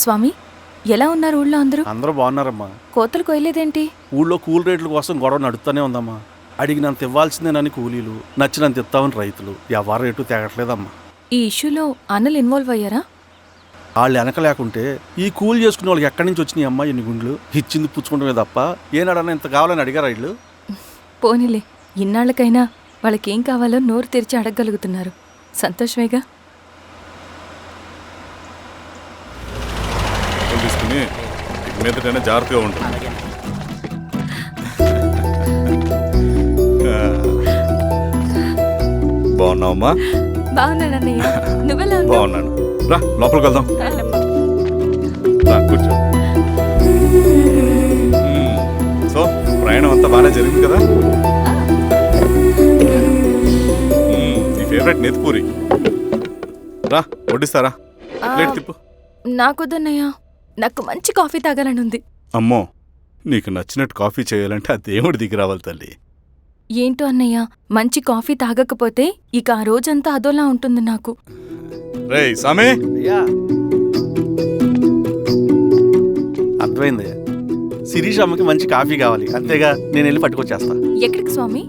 స్వామి ఎలా ఉన్నారు ఊళ్ళో అందరూ? అందరూ బాగున్నారమ్మా. కోతలు కొయ్యలేదేంటి? ఊళ్ళో కూల్ రేట్ల కోసం గొడవ నడుస్తూనే ఉందమ్మా. అడిగినంత ఇవ్వాల్సిందేనని కూలీలు నచ్చినంత ఇస్తామని రైతులు. ఎవరు రేటు తేగట్లేదమ్మా. ఈ ఇష్యూలో అన్నలు ఇన్వాల్వ్ అయ్యారా? వాళ్ళు వెనక లేకుంటే ఈ కూల్ చేసుకునే వాళ్ళకి ఎక్కడి నుంచి వచ్చినాయి అమ్మా ఎన్ని గుండ్లు? ఇచ్చింది పుచ్చుకుంటమే తప్ప ఏనాడన్నా ఇంత కావాలని అడిగారు వీళ్ళు? పోనీలే ఇన్నాళ్ళకైనా వాళ్ళకేం కావాలో నోరు తెరిచి అడగగలుగుతున్నారు. సంతోషమేగా? ఫోన్ తీసుకుని ఇక మీదటైనా జాగ్రత్తగా ఉంటుంది బాగున్నావమ్మా? నువ్వెలా ఉన్నావు? బాగున్నాను. రా లోపలికి వెళ్దాం. రా కూర్చో. మ్మ్. సో ప్రయాణం అంతా బాగానే జరిగింది కదా? మ్మ్. నీ ఫేవరెట్ నెత్తిపూరి రా వడ్డిస్తారా? ప్లేట్ తిప్పు. నాకొద్దన్నయ్య. నాకు మంచి కాఫీ తాగాలని ఉంది. అమ్మో నీకు నచ్చినట్టు కాఫీ చేయాలంటే ఆ దేవుడి దిగి రావాలి తల్లి. ఏంటో అన్నయ్య మంచి కాఫీ తాగకపోతే ఇక ఆ రోజంతా అదోలా ఉంటుంది నాకు. రేయ్ సామే! అయ్యా! అర్థమైంది. శిరీష్ అమ్మకి మంచి కాఫీ కావాలి. అంతేగా నేను వెళ్ళి పట్టుకొచ్చేస్తా. ఎక్కడికి స్వామి?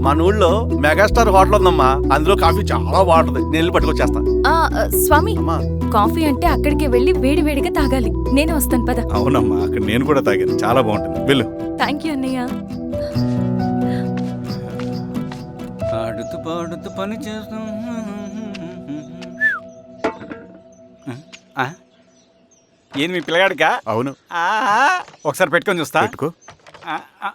మన ఊళ్ళో మెగాస్టార్ హోటల్ ఉందమ్మా. అందులో కాఫీ చాలా బాగుంటుంది. నేను వెళ్ళి పట్టుకొచ్చేస్తా. ఆ ఆ, స్వామి అమ్మా! కాఫీ అంటే అక్కడికి వెళ్ళి వేడి వేడిగా తాగాలి. నేను వస్తాను పద. అవునమ్మా అక్కడ నేను కూడా తాగాను. చాలా బాగుంటుంది. వెళ్ళు. థ్యాంక్ యూ అన్నయ్య. ఆడుతూ పాడుతూ పని చేస్తాం. ఆ? ఏంది మీ పిల్లగాడికా? అవును. ఆ, ఒకసారి పెట్టుకొని చూస్తా. పెట్టుకో. ఆ, ఆ.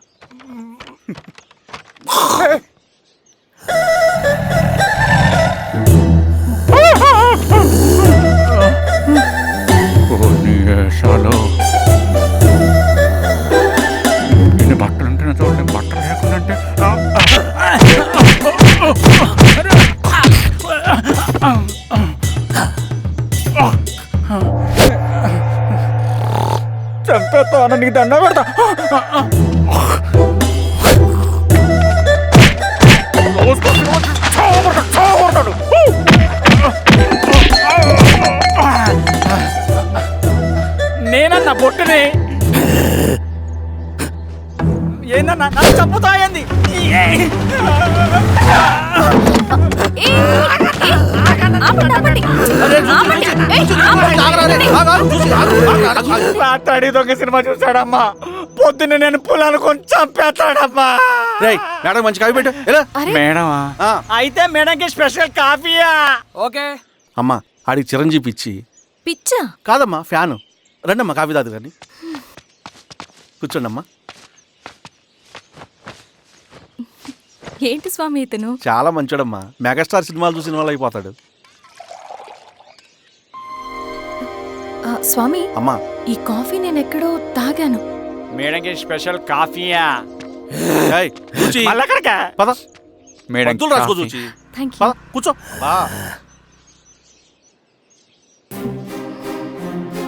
బట్టలు అంటే చంపేస్తాను నీకు దండ పెడతా. నేనన్నా బొట్టుని ఏందన్నా? నన్ను చంపుతాయంది మాట్లాడి దొంగ సినిమా చూసాడమ్మా పొద్దున్న నేను పొలాలు కొంచెం చంపేస్తాడమ్మా. రేయ్ మేడం మంచి కాఫీ పెట్టు. మేడమా? ఆ, అయితే మేడంకి స్పెషల్ కాఫీయా? ఓకే. అమ్మా ఆడికి చిరంజీవి ఇచ్చి. పిచ్చా? కాదమ్మా ఫ్యాను. రండమ్మా కాఫీ తాదు రండి కూర్చోండి ఏంటి స్వామి ఇతను? చాలా మంచోడమ్మా. మెగాస్టార్ సినిమాలు చూసిన వాళ్ళు అయిపోతాడు. ఆ, స్వామి అమ్మా. ఈ కాఫీ నేను ఎక్కడో తాగాను. మేడంకి స్పెషల్ కాఫీయా? ఏయ్, కూర్చో. మళ్ళక్కడికా పద. మేడం మందులు రాసుకో చూచి. థ్యాంక్ యూ పద కూర్చో. బా.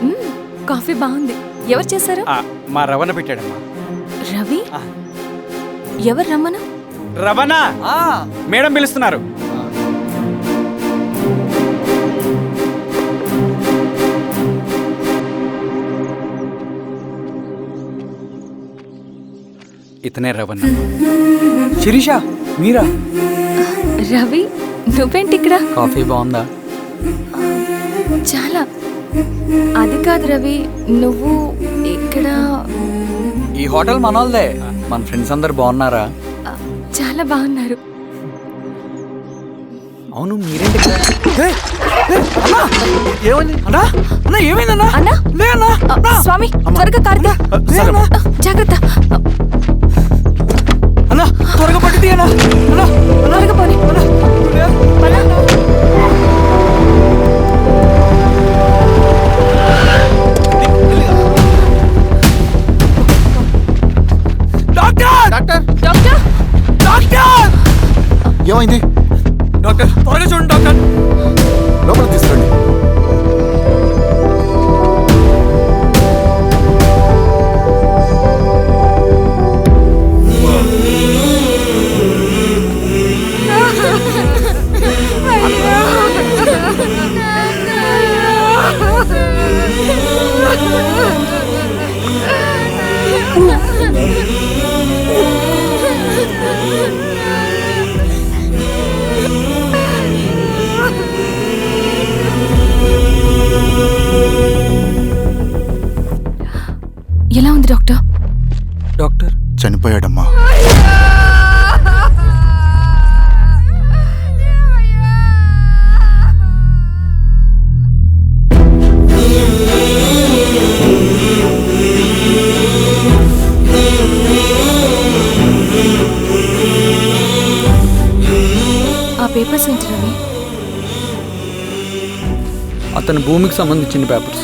మ్మ్, కాఫీ బాగుంది. ఎవరు చేశారు? మా రవణ పెట్టాడమ్మా. రవి. ఎవరు రమ్మను రవణ? మేడం పిలుస్తున్నారు. ఇతనే రవణ. శిరీష మీరా? రవి నువ్వేంటి ఇక్కడ? కాఫీ బాగుందా? చాలా. అది కాదు రవి నువ్వు ఇక్కడ ఈ హోటల్ మనోల్దే మన ఫ్రెండ్స్ అందరు బాగున్నారా? చాలా బాగున్నారు. అవును మీరేంటి ఇక్కడ? ఏయ్, ఏయ్, అన్నా! ఏమైంది? అన్నా అన్నా ఏమైందన్నా అన్నా? లే అన్నా ఆ, స్వామి త్వరగా కారుతా. జాగ్రత్త. అన్నా త్వరగా పట్టి అన్నా! త్వరగా పోనీ. ఏమైంది డాక్టర్? డాక్టర్? చనిపోయాడమ్మా. ఆ పేపర్స్ ఏంటి రవి? అతని భూమికి సంబంధించిన పేపర్స్.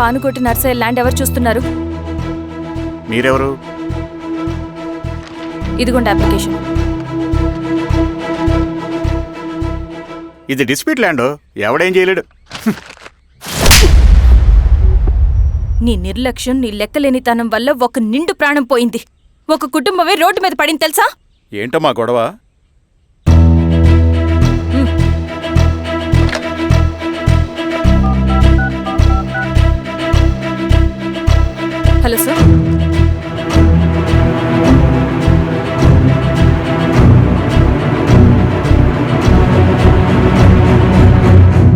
పానుకోటి నర్సయ్య ల్యాండ్ ఎవరు చూస్తున్నారు? మీరెవరు? ఇదిగోండి అప్లికేషన్. ఇది డిస్ప్యూట్ ల్యాండ్. ఎవడేం చేయలేడు. నీ నిర్లక్ష్యం నీ లెక్కలేనితనం వల్ల ఒక నిండు ప్రాణం పోయింది. ఒక కుటుంబమే రోడ్డు మీద పడింది తెలుసా? ఏంటమ్మా గొడవ?